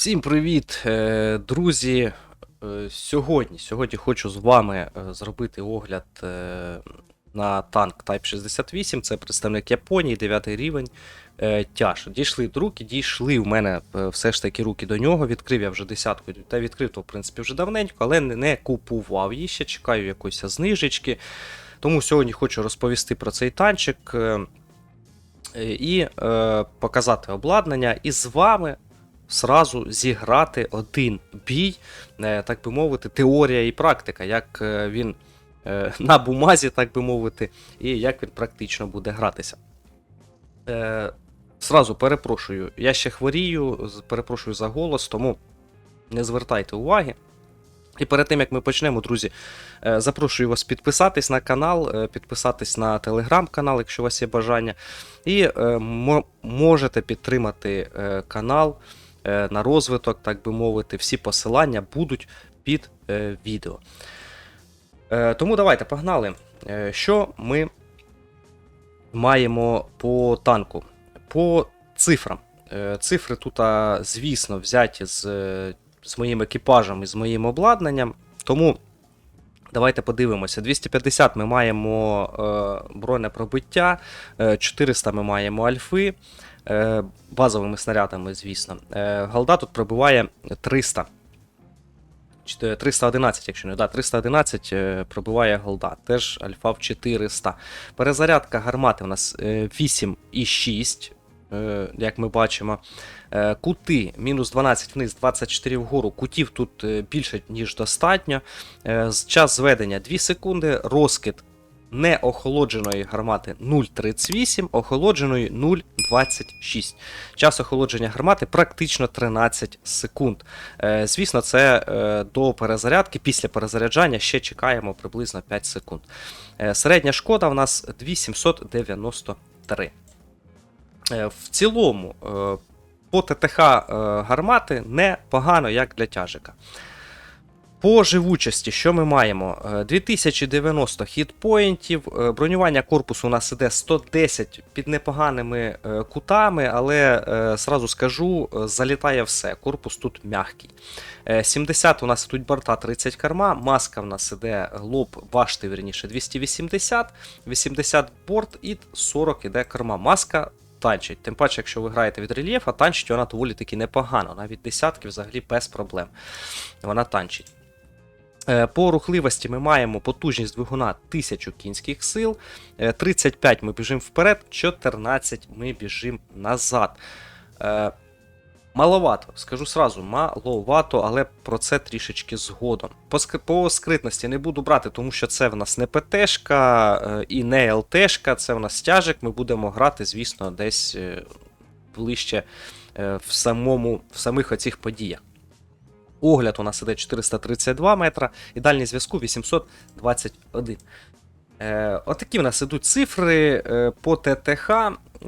Всім привіт, е, друзі. Е, Сьогодні, сьогодні хочу з вами е, зробити огляд на танк Type 68. Це представник Японії, 9 рівень. Тяж. Дійшли до руки, дійшли в мене все ж таки руки до нього. Відкрив я вже десятку, та відкрив то, в принципі, вже давненько, але не, купував її ще, чекаю якоїсь знижечки. Тому сьогодні хочу розповісти про цей танчик. І е, показати обладнання, і з вами сразу зіграти один бій, е, так би мовити, теорія і практика, як е, він е, на бумазі, так би мовити, і як він практично буде гратися. Сразу перепрошую, я ще хворію, перепрошую за голос, тому не звертайте уваги. І перед тим як ми почнемо, друзі, запрошую вас підписатись на канал, підписатись на телеграм-канал, якщо у вас є бажання. І можете підтримати канал на розвиток, так би мовити. Всі посилання будуть під е, відео. Е, Тому давайте погнали. Е, Що ми маємо по танку? По цифрам. Е, Цифри тут, звісно, взяті з, е, з моїм екіпажем і з моїм обладнанням. Тому давайте подивимося. 250 ми маємо е, бронепробиття, е, 400 ми маємо альфи. е, Базовими снарядами, звісно. Е, Голда тут пробиває 300. 311, якщо не да, 311 е, пробиває голда. Теж альфа в 400. Перезарядка гармати у нас е, 8,6, е, як ми бачимо. Е, Кути мінус 12 вниз, 24 вгору. Кутів тут е, більше, ніж достатньо. Е, Час зведення 2 секунди. Розкид неохолодженої гармати 0,38, охолодженої 0,26. Час охолодження гармати практично 13 секунд. Звісно, це до перезарядки. Після перезаряджання ще чекаємо приблизно 5 секунд. Середня шкода в нас 2793. Е, В цілому, по ТТХ е, гармати непогано, як для тяжика. По живучості, що ми маємо? Е, 2090 хітпоінтів, е, бронювання корпусу у нас іде 110 під непоганими е, кутами, але е, сразу скажу, е, залітає все. Корпус тут м'який. Е, 70 у нас ідуть борта 30 карма, маска в нас іде лоб, башти, вірніше, 280, 80 борт і 40 іде карма. Маска танчить. Тим паче, якщо ви граєте від рельєфа, танчить вона доволі таки непогано. Навіть десятки взагалі без проблем. Вона танчить. Е, По рухливості ми маємо потужність двигуна 1000 кінських сил, е, 35 ми біжимо вперед, 14 ми біжимо назад. Маловато, скажу сразу, маловато, але про це трішечки згодом. По, по скритності не буду брати, тому що це в нас не ПТшка е, і не ЛТшка, це в нас стяжик. Ми будемо грати, звісно, десь е, ближче е, в, самому, в самих оцих подіях. Огляд у нас іде 432 метра і дальній зв'язку 821. Е, отакі в нас ідуть цифри по ТТХ.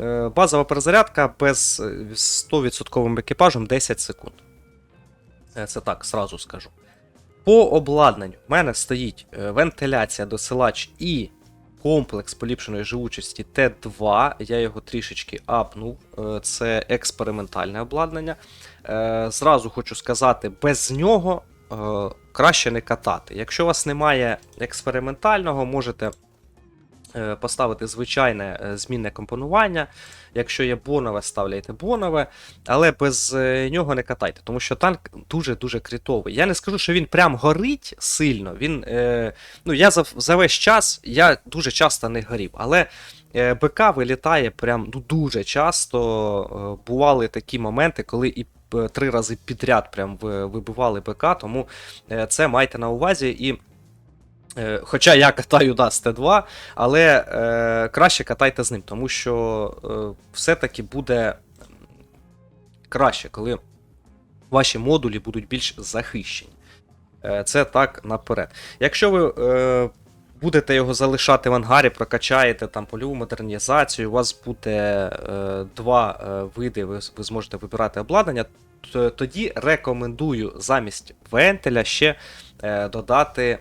Е, базова перезарядка без е, 100% екіпажем 10 секунд. Е, це так, сразу скажу. По обладнанню в мене стоїть е, вентиляція, досилач і комплекс поліпшеної живучості Т2. Я його трішечки апнув. Е, Це експериментальне обладнання. Е, Зразу хочу сказати, без нього е, краще не катати. Якщо у вас немає експериментального, можете е, поставити звичайне е, змінне компонування. Якщо є бонове, ставляйте бонове, але без е, нього не катайте, тому що танк дуже-дуже критовий. Я не скажу, що він прям горить сильно. Він, е, ну, я за, за весь час я дуже часто не горів, але е, БК вилітає прям ну, дуже часто. Е, бували такі моменти, коли і е, три рази підряд прям вибивали БК, тому е, це майте на увазі і. Е, Хоча я катаю да, з Т2, але е, краще катайте з ним, тому що е, все-таки буде краще, коли ваші модулі будуть більш захищені. Е, це так наперед. Якщо ви е, будете його залишати в ангарі, прокачаєте там польову модернізацію, у вас буде е, два е, види, ви, ви зможете вибирати обладнання, тоді рекомендую замість вентиля ще е, додати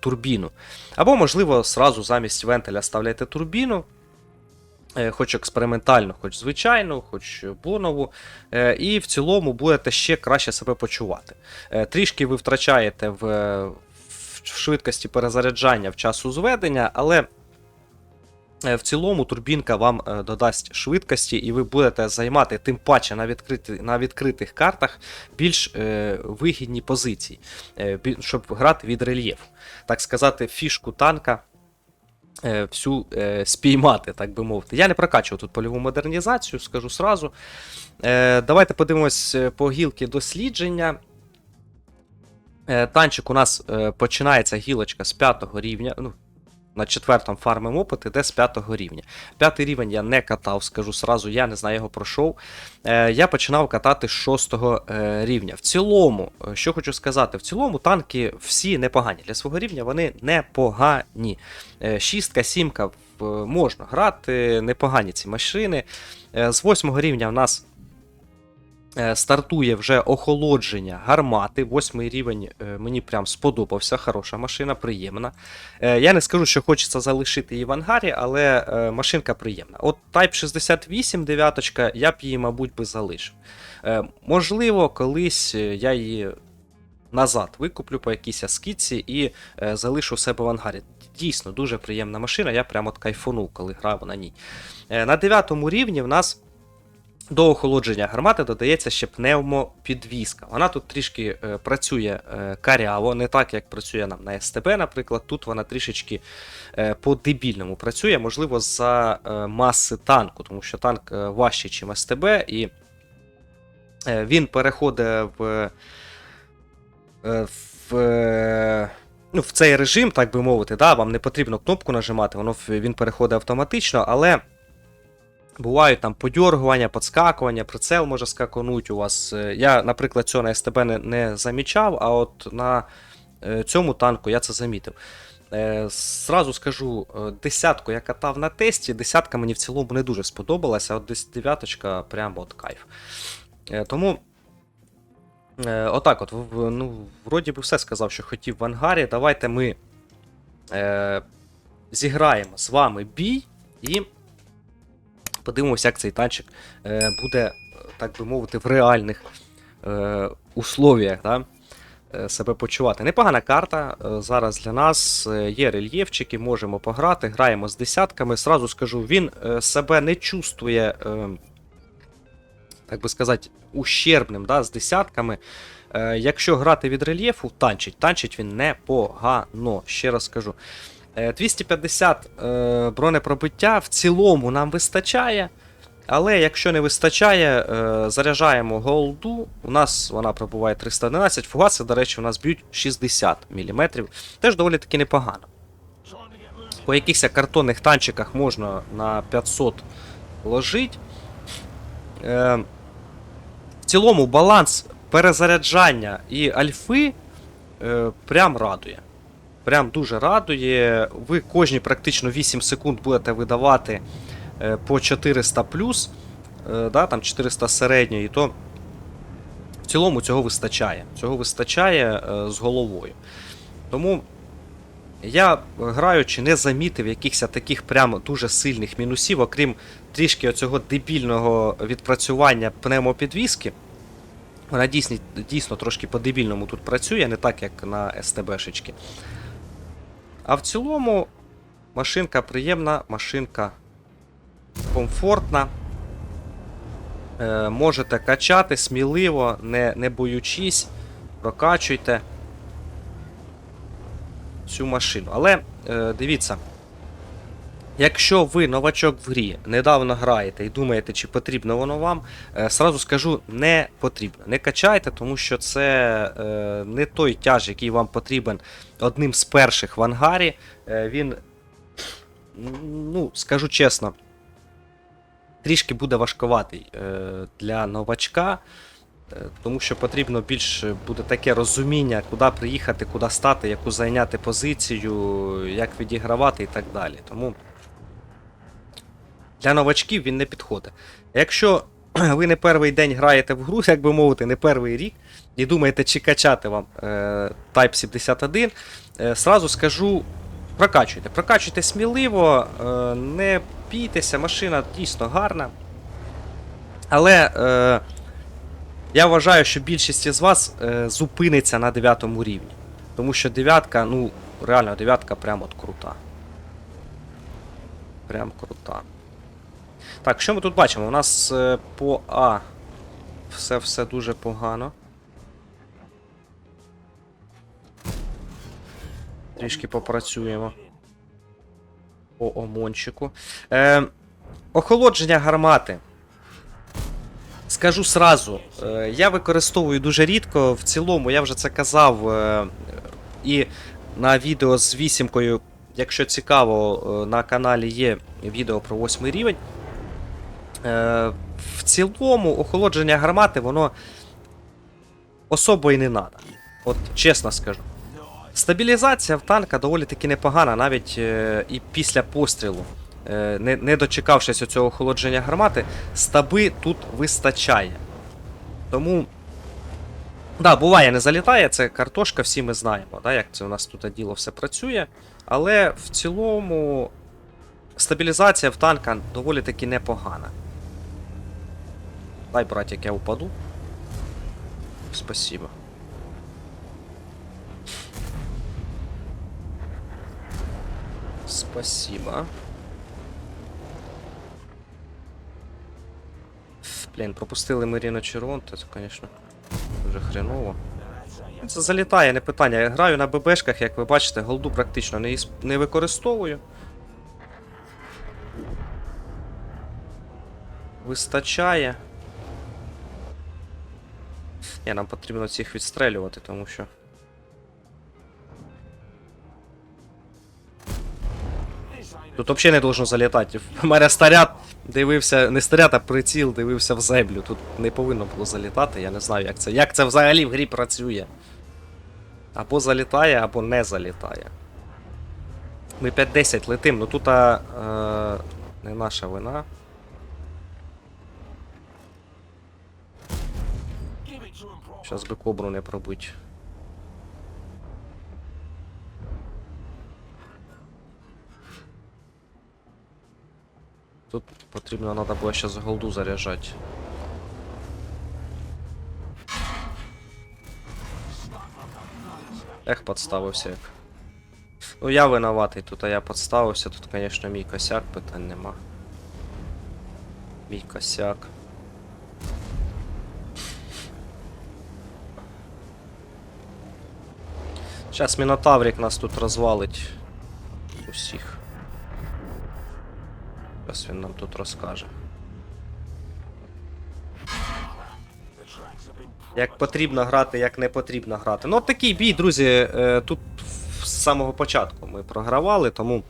турбіну. Або, можливо, сразу замість вентиля ставляйте турбіну. Е, Хоч експериментальну, хоч звичайну, хоч бонову, Е, і в цілому будете ще краще себе почувати. Е, Трішки ви втрачаєте в, в швидкості перезаряджання в часу зведення, але е, в цілому турбінка вам е, додасть швидкості, і ви будете займати тим паче на, відкриті, на відкритих картах більш е, вигідні позиції, е, щоб грати від рельєфу. Так сказати, фішку танка е, всю е, спіймати, так би мовити. Я не прокачував тут польову модернізацію, скажу сразу. Е, давайте подивимось е, по гілки дослідження. Е, танчик у нас е, починається гілочка з 5 рівня. Ну, на четвертому фармим опит іде з 5 рівня. П'ятий рівень я не катав, скажу сразу, я не знаю, його пройшов. Е, я починав катати з 6 е, рівня. В цілому, е, що хочу сказати, в цілому танки всі непогані. Для свого рівня вони непогані. Е, Шістка, сімка можна грати, непогані ці машини. Е, З 8 рівня в нас стартує вже охолодження гармати. Восьмий рівень е, мені прям сподобався. Хороша машина, приємна. Е, Я не скажу, що хочеться залишити її в ангарі, але е, машинка приємна. От Type 68 дев'яточка, я б її, мабуть, би залишив. Е, Можливо, колись е, я її. Назад викуплю по якійсь скидці і е, залишу себе в ангарі. Дійсно, дуже приємна машина, я прямо от кайфанув, коли грав на ній. Е, на 9 рівні в нас до охолодження гармати додається ще пневмопідвізка. Вона тут трішки е, працює е, каряво, не так, як працює нам на СТБ, наприклад. Тут вона трішечки е, по-дебільному працює, можливо, за е, маси танку, тому що танк е, важчий, ніж СТБ, і е, він переходить в. е, в е, Ну, в цей режим, так би мовити, да, вам не потрібно кнопку нажимати, воно він переходить автоматично, але Бувають там подьоргування, подскакування, прицел може скакануть у вас. Е, Я, наприклад, цього на СТБ не, не замічав, а от на е, цьому танку я це замітив. Зразу скажу, е, десятку я катав на тесті, десятка мені в цілому не дуже сподобалася, а от десь дев'яточка прямо от кайф. Тому. Отак, от, ну, вроді би все сказав, що хотів в ангарі. Давайте ми е, зіграємо з вами бій і подивимося, як цей танчик е, буде, так би мовити, в реальних е, условіях да, е, себе почувати. Непогана карта. зараз для нас є рельєфчики, можемо пограти, граємо з десятками. Сразу скажу, він себе не чувствує, так би сказати, ущербним да, з десятками. Якщо грати від рельєфу, танчить. Танчить він непогано, ще раз скажу. Е, 250 е, бронепробиття в цілому нам вистачає. Але якщо не вистачає, е, заряджаємо голду. У нас вона пробуває 311, фугаси, до речі, у нас б'ють 60 мм. Теж доволі таки непогано. По якихось картонних танчиках можна на 500 ложити. Е, в цілому баланс перезаряджання і альфи е, прям радує. Прям дуже радує. Ви кожні практично 8 секунд будете видавати е, по 400 плюс, е, да, там 400 середньої, то в цілому цього вистачає. Цього вистачає е, з головою. Тому я, граючи, не замітив якихось таких прям дуже сильних мінусів, окрім трішки оцього дебільного відпрацювання пневмопідвіски. Вона дійсно, дійсно трошки по-дебільному тут працює, не так, як на СТБшечки. А в цілому машинка приємна, машинка комфортна. Е, можете качати сміливо, не, не боючись, прокачуйте цю машину. Але е, дивіться, якщо ви новачок в грі, недавно граєте і думаєте, чи потрібно воно вам, е, сразу скажу, не потрібно. Не качайте, тому що це е, не той тяж, який вам потрібен одним з перших в ангарі. Е, він, ну, скажу чесно, трішки буде важковатий для новачка. Тому що потрібно більш буде таке розуміння, куди приїхати, куди стати, яку зайняти позицію, як відігравати і так далі. Тому для новачків він не підходить. Якщо ви не перший день граєте в гру, як би мовити, не перший рік, і думаєте, чи качати вам е, Type 71, е, сразу скажу, прокачуйте. Прокачуйте сміливо, е, не бійтеся, машина дійсно гарна. Але е, я вважаю, що більшість із вас е, зупиниться на 9 рівні. Тому що дев'ятка, ну, реально, дев'ятка прям от крута. Прям крута. Так, що ми тут бачимо? У нас е, по А все все дуже погано. Трішки попрацюємо. По омончику. Е, охолодження гармати. Скажу сразу, е, я використовую дуже рідко. В цілому, я вже це казав. Е, і на відео з вісімкою, якщо цікаво, е, на каналі є відео про восьмий рівень. Е, в цілому, охолодження гармати, воно особо і не треба. От чесно скажу. Стабілізація в танка доволі таки непогана, навіть е, і після пострілу. Е, не, не дочекавшись цього охолодження гармати, стаби тут вистачає. Тому. Да, буває, не залітає, це картошка, всі ми знаємо, да, як це у нас тут діло все працює. Але в цілому стабілізація в танка доволі таки непогана. Дай, братик, я упаду. Спасибо. Спасибо. Блін, пропустили ми Ріно Червон, це, звісно, дуже хреново. Це залітає, не питання. Я граю на ББшках, як ви бачите, голду практично не, ісп- не використовую. Вистачає. Ні, нам потрібно цих відстрелювати, тому що. Тут взагалі не должно залітати. В мене старят дивився, не старят, а приціл дивився в землю. Тут не повинно було залітати, я не знаю, як це. Як це взагалі в грі працює. Або залітає, або не залітає. Ми 5-10 летим, ну тут а, е, не наша вина. Щас би кобру не пробить. Тут потрібно треба було ще голду заряджати. Ех, подставився як. Ну я винуватий тут, а я подставився, тут, звісно, мій косяк, питань нема. Мій косяк. Зараз Мінотаврик нас тут розвалить усіх. Зараз він нам тут розкаже. Як потрібно грати, як не потрібно грати. Ну, от такий бій, друзі, е, тут з самого початку ми програвали, тому,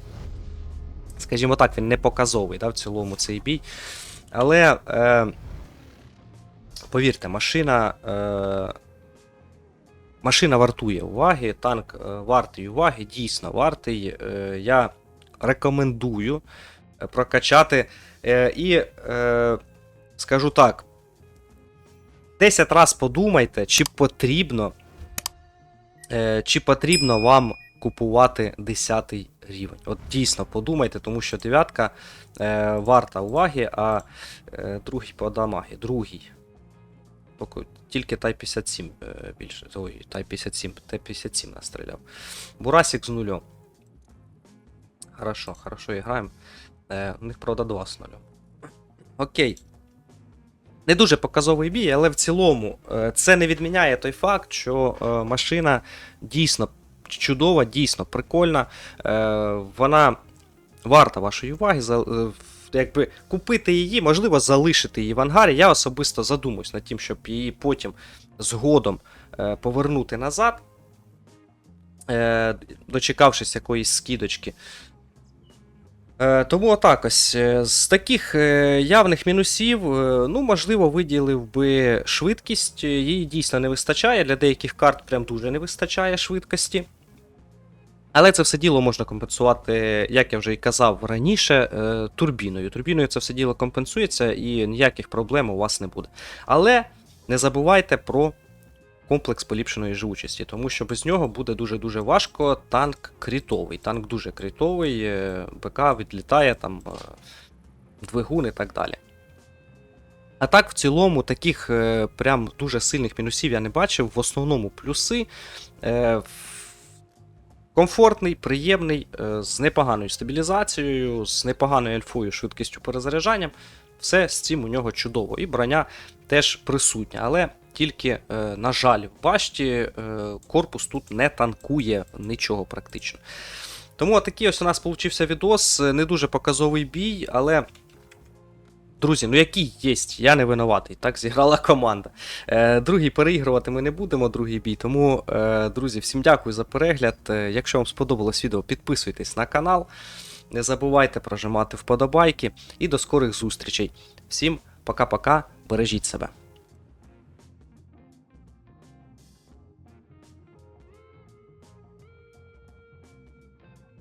скажімо так, він не показовий да, в цілому цей бій. Але, е, повірте, машина. Е, Машина вартує уваги, танк е, вартий уваги, дійсно вартий. Е, я рекомендую е, прокачати. І скажу так: 10 раз подумайте, чи потрібно, чи потрібно вам купувати 10 рівень. От дійсно подумайте, тому що дев'ятка варта уваги, а другий по дамагі. Другий. Тільки Type 57 е, більше. Ой, Type 57, Type 57 настріляв. Бурасик з нульом. Хорошо, хорошо граємо. Е, у них, правда, 2 з нулем. Окей. Не дуже показовий бій, але в цілому е, це не відміняє той факт, що машина дійсно чудова, дійсно прикольна. Вона варта вашої уваги. Якби купити її, можливо, залишити її в ангарі. Я особисто задумуюсь над тим, щоб її потім згодом е, повернути назад, е, дочекавшись якоїсь скидочки. Е, тому отак ось. З таких явних мінусів, ну, можливо, виділив би швидкість. Її дійсно не вистачає. Для деяких карт прям дуже не вистачає швидкості. Але це все діло можна компенсувати, як я вже і казав раніше, е, турбіною. Турбіною це все діло компенсується і ніяких проблем у вас не буде. Але не забувайте про комплекс поліпшеної живучості, тому що без нього буде дуже-дуже важко. Танк крітовий. Танк дуже крітовий, е, БК відлітає там е, двигун і так далі. А так, в цілому, таких е, прям дуже сильних мінусів я не бачив. В основному плюси. Комфортний, приємний, е, з непоганою стабілізацією, з непоганою альфою, швидкістю перезаряджанням. Все з цим у нього чудово. І броня теж присутня. Але тільки, е, на жаль, в башті е, корпус тут не танкує нічого практично. Тому такий ось у нас получився відос. Не дуже показовий бій, але. Друзі, ну який є, я не винуватий. Так зіграла команда. Е, другий переігрувати ми не будемо, другий бій. Тому, е, друзі, всім дякую за перегляд. Е, якщо вам сподобалось відео, підписуйтесь на канал. Не забувайте прожимати вподобайки. І до скорих зустрічей. Всім пока-пока, бережіть себе.